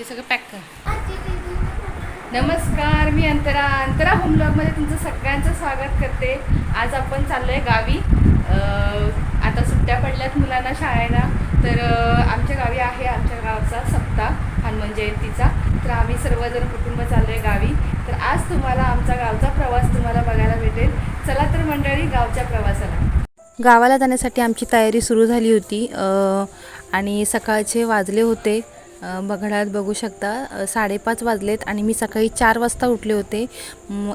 हे सगळं पॅक कर. नमस्कार मी अंतरा. अंतरा होम ब्लॉगमध्ये तुमचं सगळ्यांचं स्वागत करते. आज आपण चाललो आहे गावी आता सुट्ट्या पडल्यात मुलांना शाळेला. तर आमच्या गावी आहे आमच्या गावचा सप्ताह हनुमान जयंतीचा. तर आम्ही सर्वजण कुटुंब चाललो आहे गावी. तर आज तुम्हाला आमचा गावचा प्रवास तुम्हाला बघायला भेटेल. चला तर मंडळी गावच्या प्रवासाला. गावाला जाण्यासाठी आमची तयारी सुरू झाली होती. आणि सकाळचे वाजले होते. बघण्यात बघू शकता. साडेपाच वाजलेत आणि मी सकाळी चार वाजता उठले होते.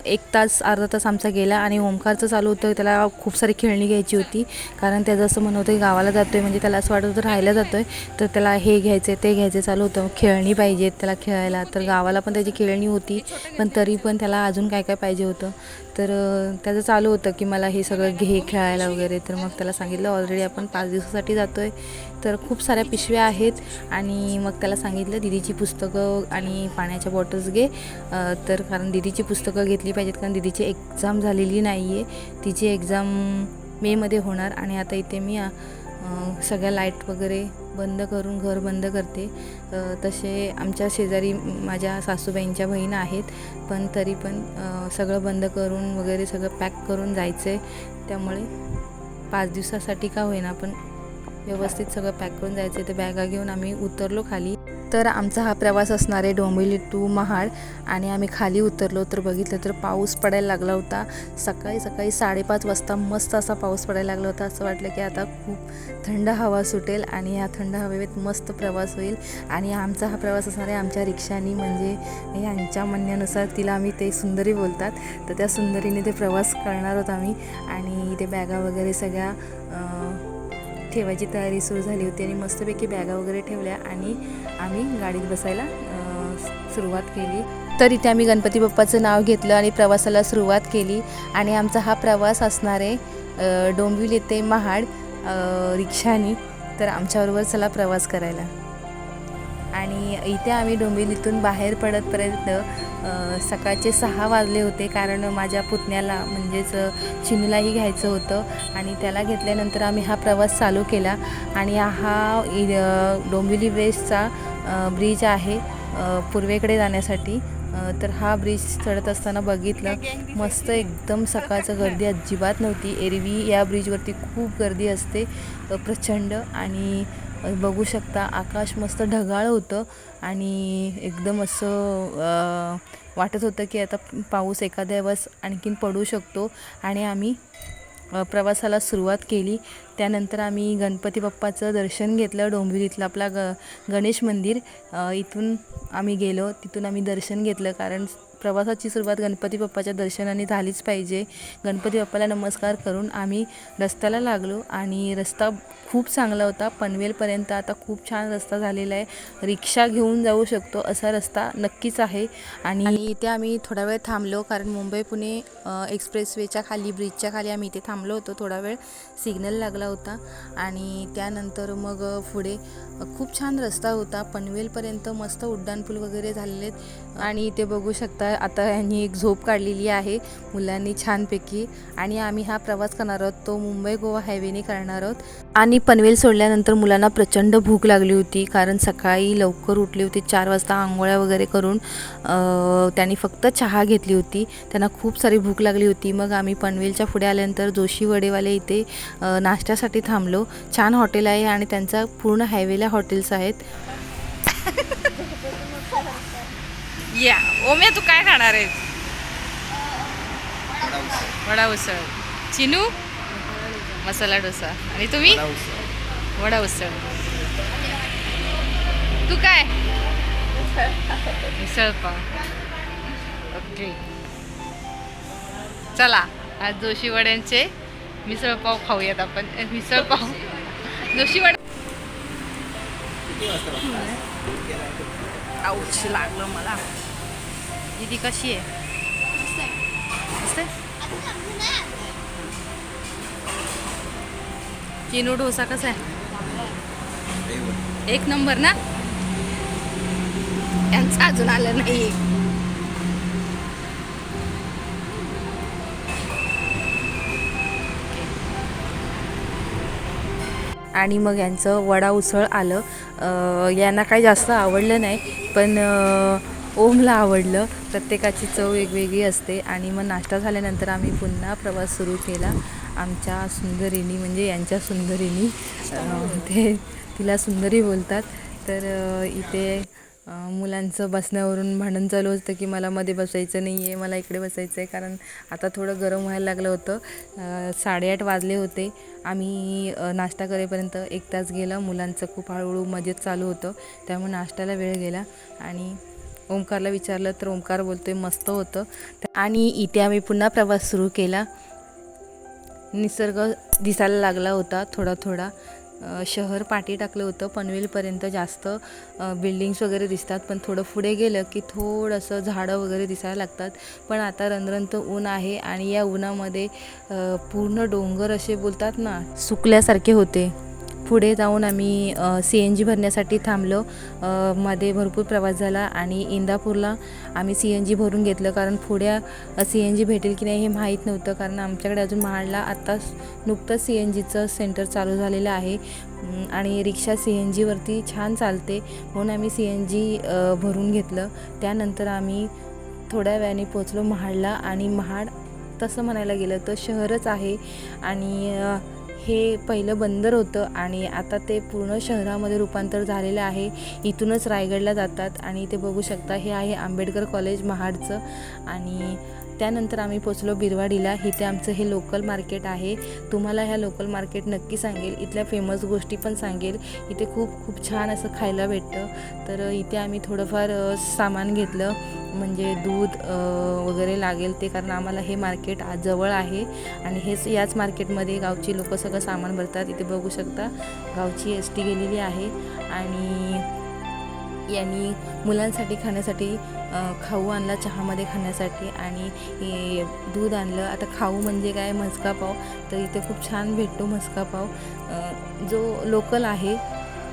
एक तास अर्धा तास आमचा गेला आणि ओमकारचं चालू होतं. त्याला खूप सारी खेळणी घ्यायची होती. कारण त्याचं असं म्हणत होतं गावाला जातो आहे म्हणजे त्याला असं वाटत होतं राहायला जातो आहे तर त्याला हे घ्यायचं ते घ्यायचं चालू होतं. खेळणी पाहिजेत त्याला खेळायला. तर गावाला पण त्याची खेळणी होती. पण तरी पण त्याला अजून काय काय पाहिजे होतं. तर त्याचं चालू होतं की मला हे सगळं घे खेळायला वगैरे. तर मग त्याला सांगितलं ऑलरेडी आपण पाच दिवसासाठी जातो आहे तर खूप साऱ्या पिशव्या आहेत आणि मग त्याला सांगितलं दिदीची पुस्तकं आणि पाण्याच्या बॉटल्स घे. तर कारण दिदीची पुस्तकं घेतली पाहिजेत कारण दिदीची एक्झाम झालेली नाही आहे तिची एक्झाम मेमध्ये होणार आणि आता इथे मी सगळ्या लाइट वगैरे बंद करून घर बंद करते. तसे आमच्या शेजारी माझ्या सासूबाईंच्या बहीण आहेत पण तरी पण सगळं बंद करून वगैरे सगळं पॅक करून जायचं आहे त्यामुळे पाच दिवसासाठी का होईना पण व्यवस्थित सगळं पॅक करून जायचं आहे. बॅगा घेऊन आम्ही उतरलो खाली. तर आमचा हा प्रवास असणार आहे डोंबिवली टू महाड. आणि आम्ही खाली उतरलो तर बघितलं तर पाऊस पडायला लागला होता. सकाळी सकाळी साडेपाच वाजता मस्त असा पाऊस पडायला लागला होता. असं वाटलं की आता खूप थंड हवा सुटेल आणि ह्या थंड हवेत मस्त प्रवास होईल. आणि आमचा हा प्रवास असणार आहे आमच्या रिक्षानी. म्हणजे यांच्या म्हणण्यानुसार तिला आम्ही ते सुंदरी बोलतात. तर त्या सुंदरीने ते प्रवास करणार आहोत आम्ही. आणि ते बॅगा वगैरे सगळ्या ठेवायची तयारी सुरू झाली होती आणि मस्तपैकी बॅगा वगैरे ठेवल्या आणि आम्ही गाडीत बसायला सुरुवात केली. तर इथे आम्ही गणपती बाप्पाचं नाव घेतलं आणि प्रवासाला सुरुवात केली. आणि आमचा हा प्रवास असणार आहे डोंबिवली ते महाड रिक्षानी. तर आमच्याबरोबर चला प्रवास करायला. आणि इथे आम्ही डोंबिवलीतून बाहेर पडतपर्यंत सकाळचे सहा वाजले होते कारण माझ्या पुतण्याला म्हणजेच चिनूलाही घ्यायचं होतं आणि त्याला घेतल्यानंतर आम्ही हा प्रवास चालू केला आणि हा इ- डोंबिवली वेस्टचा ब्रिज आहे पूर्वेकडे जाण्यासाठी. तर हा ब्रिज चढत असताना बघितलं मस्त एकदम सकाळचं गर्दी अजिबात नव्हती. एरवी या ब्रिजवरती खूप गर्दी असते प्रचंड आणि बघू शकता. आकाश मस्त ढगाळ होतं आणि एकदम असं वाटत होतं की आता पाऊस एखाद्या वेळेस आणखीन पडू शकतो. आणि आम्ही प्रवासाला सुरुवात केली. त्यानंतर आम्ही गणपती बाप्पाचं दर्शन घेतलं डोंबिवलीतलं आपला ग गणेश मंदिर. इथून आम्ही गेलो. तिथून आम्ही दर्शन घेतलं कारण प्रवासाची सुरुवात गणपती बाप्पाच्या दर्शनाने झालीच पाहिजे. गणपती बाप्पाला नमस्कार करून आम्ही रस्त्याला लागलो आणि रस्ता खूप चांगला होता. पनवेलपर्यंत आता खूप छान रस्ता झालेला आहे. रिक्षा घेऊन जाऊ शकतो असा रस्ता नक्कीच आहे. आणि इथे आम्ही थोडा वेळ थांबलो कारण मुंबई पुणे एक्सप्रेसवेच्या खाली ब्रिजच्या खाली आम्ही इथे थांबलो होतो. थोडा वेळ सिग्नल लागला होता. आणि त्यानंतर मग पुढे खूप छान रस्ता होता. पनवेलपर्यंत मस्त उड्डाणपूल वगैरे झालेले आहेत. आणि इथे बघू शकता आता यांनी एक झोप काढलेली आहे. मुलांनी छानपैकी. आणि आम्ही हा प्रवास करणार आहोत. तो मुंबई गोवा हायवेने करणार आहोत. आणि पनवेल सोडल्यानंतर मुलांना प्रचंड भूक लागली होती. कारण सकाळी लवकर उठली होती. चार वाजता आंघोळ्या वगैरे करून त्यांनी फक्त चहा घेतली होती. त्यांना खूप सारी भूक लागली होती. मग आम्ही पनवेलच्या पुढे आल्यानंतर जोशी वडेवाले इथे नाश्त्यासाठी थांबलो. छान हॉटेल आहे आणि त्यांचा पूर्ण हायवेला हॉटेल्स आहेत. या. ओमे तू काय खाणार आहे वडा उसळ. चिनू? मसाला डोसा. आणि तुम्ही? वडा उसळ. तू काय? मिसळ पाव. ओके. चला आज जोशी वड्यांचे मिसळ पाव खाऊयात आपण. अ, मिसळ पाव. जोशी वडा आऊच लागलं मला. दीदी कशी आहे मस्त आहे? डोसा कसा आहे एक नंबर ना यांचं अजून आलं नाही आणि मग यांचं वडा उसळ आलं यांना काही जास्त आवडलं नाही पण ओमला आवडलं. प्रत्येकाची चव वेगवेगळी असते आणि मग नाश्ता झाल्यानंतर आम्ही पुन्हा प्रवास सुरू केला. आमच्या सुंदरीनी म्हणजे यांच्या सुंदरीनी ते तिला सुंदरी बोलतात. तर इथे मुलांचं बसण्यावरून भांडण चालू असतं की मला मध्ये बसायचं नाही आहे मला इकडे बसायचं आहे कारण आता थोडं गरम व्हायला लागलं होतं. साडेआठ वाजले होते. आम्ही नाश्ता करेपर्यंत एक तास गेला. मुलांचं खूप हळूहळू मजेत चालू होतं. त्यामुळे नाश्त्याला वेळ गेला. आणि ओमकारला विचारलं तर ओंकार बोलतोय मस्त होतं. आणि इथे आम्ही पुन्हा प्रवास सुरू केला. निसर्ग दिसायला लागला होता थोडा थोडा. शहर पाठी टाकलं होतं पनवेलपर्यंत जास्त. बिल्डिंग्स वगैरे दिसतात पण थोडं पुढे गेलं की थोडंसं झाडं वगैरे दिसायला लागतात. पण आता रंधरंत ऊन आहे आणि या उन्हामध्ये पूर्ण डोंगर असे बोलतात ना सुकल्यासारखे होते. पुढे जाऊन आम्ही सी एन जी भरण्यासाठी थांबलो. मध्ये भरपूर प्रवास झाला आणि इंदापूरला आम्ही सी एन जी भरून घेतलं. कारण पुढे सी एन जी भेटेल की नाही हे माहीत नव्हतं. कारण आमच्याकडे अजून महाडला आत्ता नुकतंच सी एन जीचं सेंटर चालू झालेलं आहे. आणि रिक्षा सी एन जीवरती छान चालते म्हणून आम्ही सी एन जी भरून घेतलं. त्यानंतर आम्ही थोड्या वेळाने पोचलो महाडला आणि महाड तसं म्हणायला गेलं तर शहरच आहे. आणि हे पहिलं बंदर होतं आणि आता ते पूर्ण शहरामध्ये रूपांतर झालेलं आहे. इथूनच रायगडला जातात आणि ते बघू शकता हे आहे आंबेडकर कॉलेज महाडचं. आणि त्यानंतर आम्ही पोचलो बिरवाडीला. इथे आमचं हे लोकल मार्केट आहे. तुम्हाला ह्या लोकल मार्केट नक्की सांगेल. इथल्या फेमस गोष्टी पण सांगेल. इथे खूप खूप छान असं खायला भेटतं. तर इथे आम्ही थोडंफार सामान घेतलं. म्हणजे दूध वगैरे लागेल ते कारण आम्हाला हे मार्केट आज जवळ आहे. आणि हेच याच मार्केटमध्ये गावची लोक सगळं सामान भरतात. इथे बघू शकता गावची एस टी गेलेली आहे. आणि यांनी मुलांसाठी खाण्यासाठी खाऊ आणला चहामध्ये खाण्यासाठी. आणि दूध आणलं. आता खाऊ म्हणजे काय? म्हस्का पाव. तर इथे खूप छान भेटतो म्हस्का पाव. जो लोकल आहे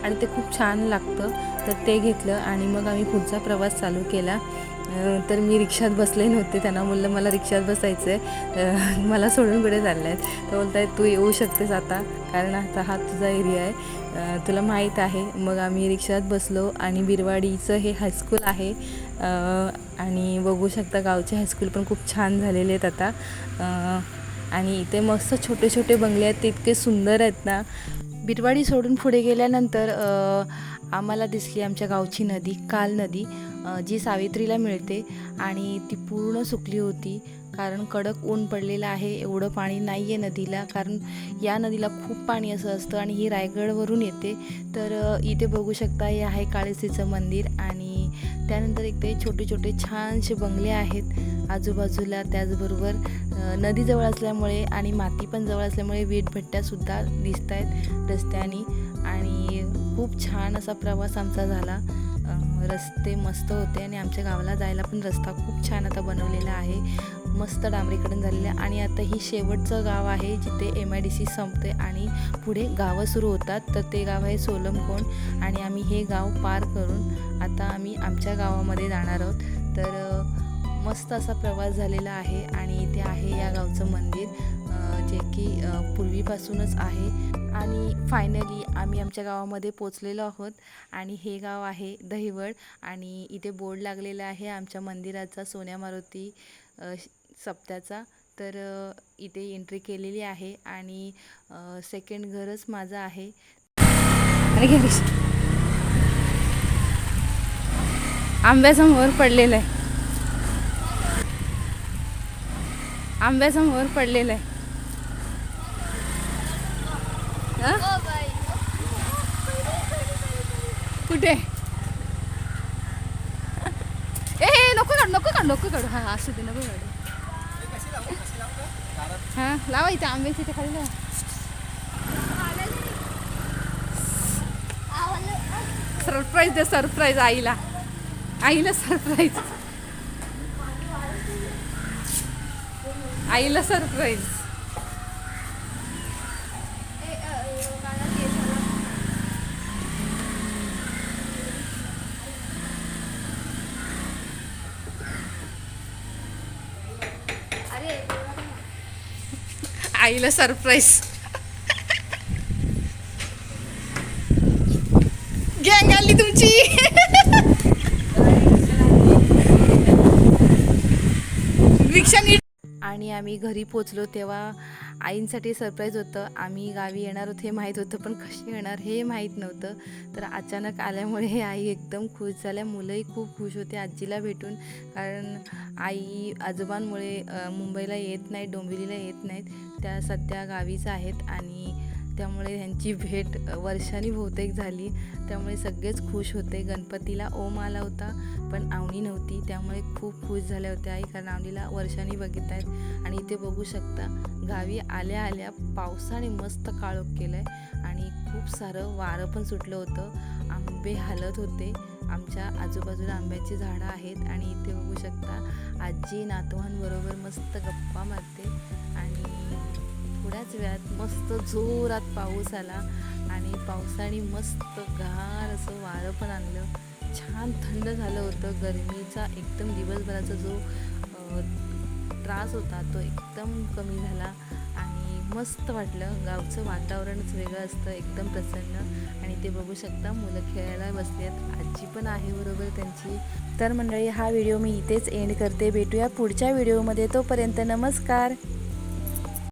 आणि ते खूप छान लागतं. तर ते घेतलं आणि मग आम्ही पुढचा प्रवास चालू केला. तर मी रिक्षात बसले नव्हते त्यांना बोललं मला रिक्षात बसायचं आहे मला सोडून कुठे चाललं आहे तर बोलत आहेत तू येऊ शकतेस आता कारण आता हा तुझा एरिया आहे. तुला माहीत आहे मग आम्ही रिक्षात बसलो आणि बिरवाडीचं हे हायस्कूल आहे. आणि बघू शकता गावचे हायस्कूल पण खूप छान झालेले आहेत आता. आणि इथे मस्त छोटे छोटे बंगले आहेत ते इतके सुंदर आहेत ना. बिरवाडी सोडून पुढे गेल्यानंतर आम्हाला दिसली आमच्या गावची नदी काल नदी जी सावित्रीला मिळते. आणि ती पूर्ण सुकली होती कारण कडक ऊन पडलेलं आहे एवढं पाणी नाही आहे नदीला कारण या नदीला खूप पाणी असं असतं आणि ही रायगडवरून येते. तर इथे बघू शकता हे आहे काळेसीचं मंदिर आणि त्यानंतर इथे छोटे छोटे छानसे बंगले आहेत. आजूबाजूला त्याचबरोबर नदीजवळ असल्यामुळे आणि माती पण जवळ असल्यामुळे वीटभट्ट्यासुद्धा दिसत आहेत रस्त्याने. आणि खूप छान असा प्रवास आमचा झाला. रस्ते मस्त होते आणि आमच्या गावाला जायला पण रस्ता खूप छान आता बनवलेला आहे. मस्त डांबरीकडून झालेलं आहे. आणि आता ही शेवटचं गाव आहे जिथे एम आय डी सी संपते आणि पुढे गावं सुरू होतात. तर ते गाव आहे सोलमकोंड आणि आम्ही हे गाव पार करून आता आम्ही आमच्या गावामध्ये जाणार आहोत. तर मस्त असा प्रवास झालेला आहे आणि इथे आहे या गावचं मंदिर जे की पूर्वीपासूनच आहे. आणि फायनली आम्ही आमच्या गावामध्ये पोचलेलो आहोत आणि हे गाव आहे दहिवड आणि इथे बोर्ड लागलेला आहे आमच्या मंदिराचा सोन्या मारुती सप्त्याचा तर इथे एंट्री केलेली आहे आणि सेकंड घरच माझं आहे. आंब्यासमोर पडलेलं आहे. आंब्यासमोर पडलेलं आहे. हा? कुठे? ए ए, नको काढू नको काढू नको काढू. हा असू दे नको काढू. हा लावा इथे आंब्याची ते खाली लावा. सरप्राईज दे सरप्राईज आईला. आईला सरप्राईज आईला सरप्राईज आईला सरप्राईज गॅंग आली तुमची. आम्ही घरी पोचलो तेव्हा आईंसाठी सरप्राईज होतं. आम्ही गावी येणार होतं हे माहीत होतं पण कशी येणार हे माहीत नव्हतं. तर अचानक आल्यामुळे आई एकदम खुश झाल्या. मुलंही खूप खुश होते आजीला भेटून. कारण आई आजोबांमुळे मुंबईला येत नाहीत डोंबिवलीला येत नाहीत. त्या सध्या गावीच आहेत आणि त्यामुळे ह्यांची भेट वर्षानी वर्षांनी बहुतेक झाली. त्यामुळे सगळेच खुश होते. गणपतीला ओम आला होता पण आवणी नव्हती. त्यामुळे खूप खुश झाल्या होत्या आई कारण आवणीला वर्षांनी बघित आहेत आणि इथे बघू शकता गावी आल्या आल्या पावसाने मस्त काळोख केलं आहे आणि खूप सारं वारं पण सुटलं होतं. आंबे हालत होते. आमच्या आजूबाजूला आंब्याची झाडं आहेत. आणि इथे बघू शकता आजी नातवांबरोबर मस्त गप्पा मारते. आणि थोड्याच वेळात मस्त जोरात पाऊस आला आणि पावसाने मस्त गार असं वारं पण आणलं. छान थंड झालं होतं. गरमीचा एकदम दिवसभराचा जो त्रास होता तो एकदम कमी झाला आणि मस्त वाटलं. गावचं वातावरणच वेगळं असतं एकदम प्रसन्न. आणि ते बघू शकता मुलं खेळायला बसलेत. आजी पण आहे बरोबर त्यांची. तर मंडळी हा व्हिडिओ मी इथेच एंड करते. भेटूया पुढच्या व्हिडिओमध्ये. तोपर्यंत नमस्कार.